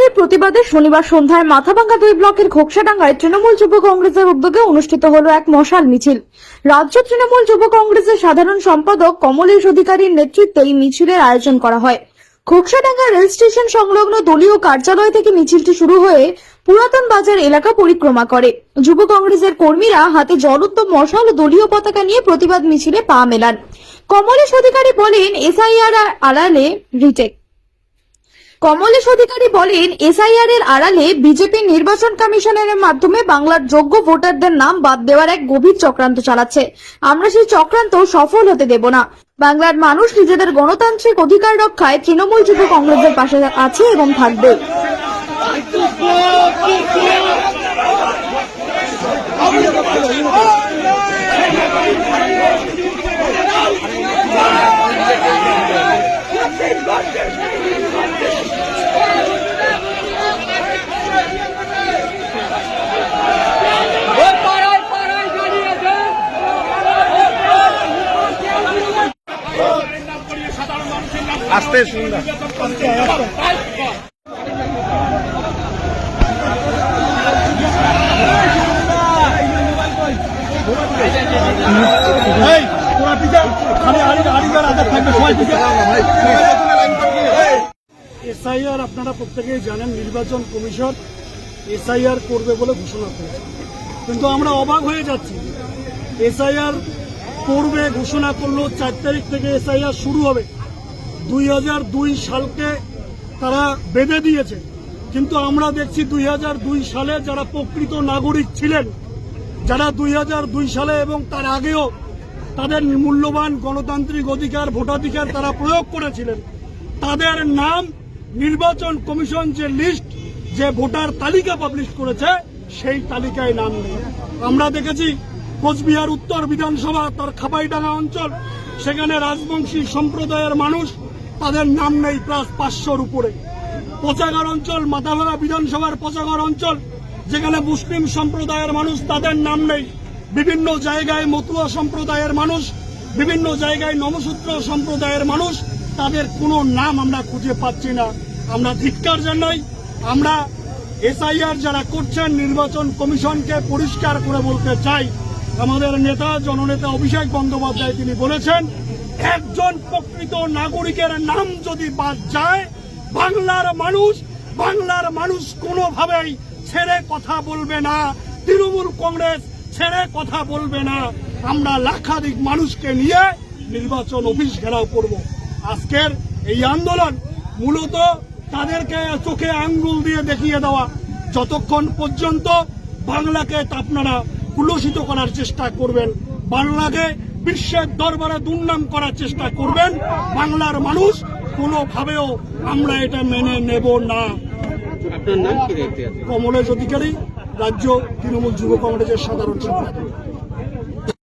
SIR প্রতিবাদে শনিবার সন্ধ্যায় মাথাভাঙ্গা দুই ব্লকের ঘোকসাডাঙ্গায় তৃণমূল যুব কংগ্রেসের উদ্যোগে অনুষ্ঠিত হল এক মশাল মিছিল। রাজ্য তৃণমূল যুব কংগ্রেসের সাধারণ সম্পাদক কমলেশ অধিকারীর নেতৃত্বে এই মিছিলের আয়োজন করা হয়। ঘোকসাডাঙ্গা রেল স্টেশন সংলগ্ন দলীয় কার্যালয় থেকে মিছিলটি শুরু হয়ে পুরাতন বাজার এলাকা পরিক্রমা করে। যুব কংগ্রেসের কর্মীরা হাতে জলোত্তম মশাল ও দলীয় পতাকা নিয়ে প্রতিবাদ মিছিলে পা মেলান। কমলেশ অধিকারী বলেন, এসআইআর আড়ালে রিটেক। কমলেশ অধিকারী বলেন এসআইআর এর আড়ালে বিজেপি নির্বাচন কমিশনের মাধ্যমে বাংলার যোগ্য ভোটারদের নাম বাদ দেওয়ার এক গভীর চক্রান্ত চালাচ্ছে। আমরা সেই চক্রান্ত সফল হতে দেব না। বাংলার মানুষ নিজেদের গণতান্ত্রিক অধিকার রক্ষায় তৃণমূল যুব কংগ্রেসের পাশে আছে এবং থাকবে। পিছা। এসআইআর আপনারা প্রত্যেকেই জানেন, নির্বাচন কমিশন এসআইআর করবে বলে ঘোষণা করেছে। কিন্তু আমরা অবাক হয়ে যাচ্ছি। এসআইআর করবে, ঘোষণা করল, চার তারিখ থেকে এসআইআর শুরু হবে। দুই হাজার দুই সালকে তারা বেঁধে দিয়েছে। কিন্তু আমরা দেখছি দুই হাজার দুই সালে যারা প্রকৃত নাগরিক ছিলেন, যারা দুই সালে এবং তার আগেও তাদের মূল্যবান গণতান্ত্রিক অধিকার, ভোটাধিকার তারা প্রয়োগ করেছিলেন, তাদের নাম নির্বাচন কমিশন যে লিস্ট, যে ভোটার তালিকা পাবলিশ করেছে, সেই তালিকায় নাম নেই। আমরা দেখেছি কোচবিহার উত্তর বিধানসভা, তার খাপাইডাঙ্গা অঞ্চল, সেখানে রাজবংশী সম্প্রদায়ের মানুষ তাদের নাম নেই প্লাস পাঁচশোর উপরে। পচাগড় অঞ্চল মাথাভাঙা বিধানসভার পচাগড় অঞ্চল, যেখানে মুসলিম সম্প্রদায়ের মানুষ তাদের নাম নেই। বিভিন্ন জায়গায় মতুয়া সম্প্রদায়ের মানুষ, বিভিন্ন জায়গায় নমসূত্র সম্প্রদায়ের মানুষ, তাদের কোনো নাম আমরা খুঁজে পাচ্ছি না। আমরা ধিক্কার জানাই, আমরা এসআইআর যারা করছেন, নির্বাচন কমিশনকে পরিষ্কার করে বলতে চাই। আমাদের নেতা, জননেতা অভিষেক বন্দ্যোপাধ্যায় তিনি বলেছেন একজন প্রকৃত নাগরিকের নাম যদি বাদ যায়, বাংলার মানুষ বাংলার মানুষ কোনোভাবেই ছেড়ে কথা বলবে না। তৃণমূল কংগ্রেস ছেড়ে কথা বলবে না। আমরা লাখাধিক মানুষকে নিয়ে নির্বাচন অফিস ঘেরাও করব। আজকের এই আন্দোলন মূলত তাদেরকে চোখে আঙ্গুল দিয়ে দেখিয়ে দেওয়া। যতক্ষণ পর্যন্ত বাংলাকে আপনারা কুলসিত করার চেষ্টা করবেন, বাংলাকে বিশ্বের দরবারে দুর্নাম করার চেষ্টা করবেন বাংলার মানুষ কোনোভাবেও আমরা এটা মেনে নেব না। কমলেশ অধিকারী রাজ্য তৃণমূল যুব কংগ্রেসের সাধারণ সম্পাদক।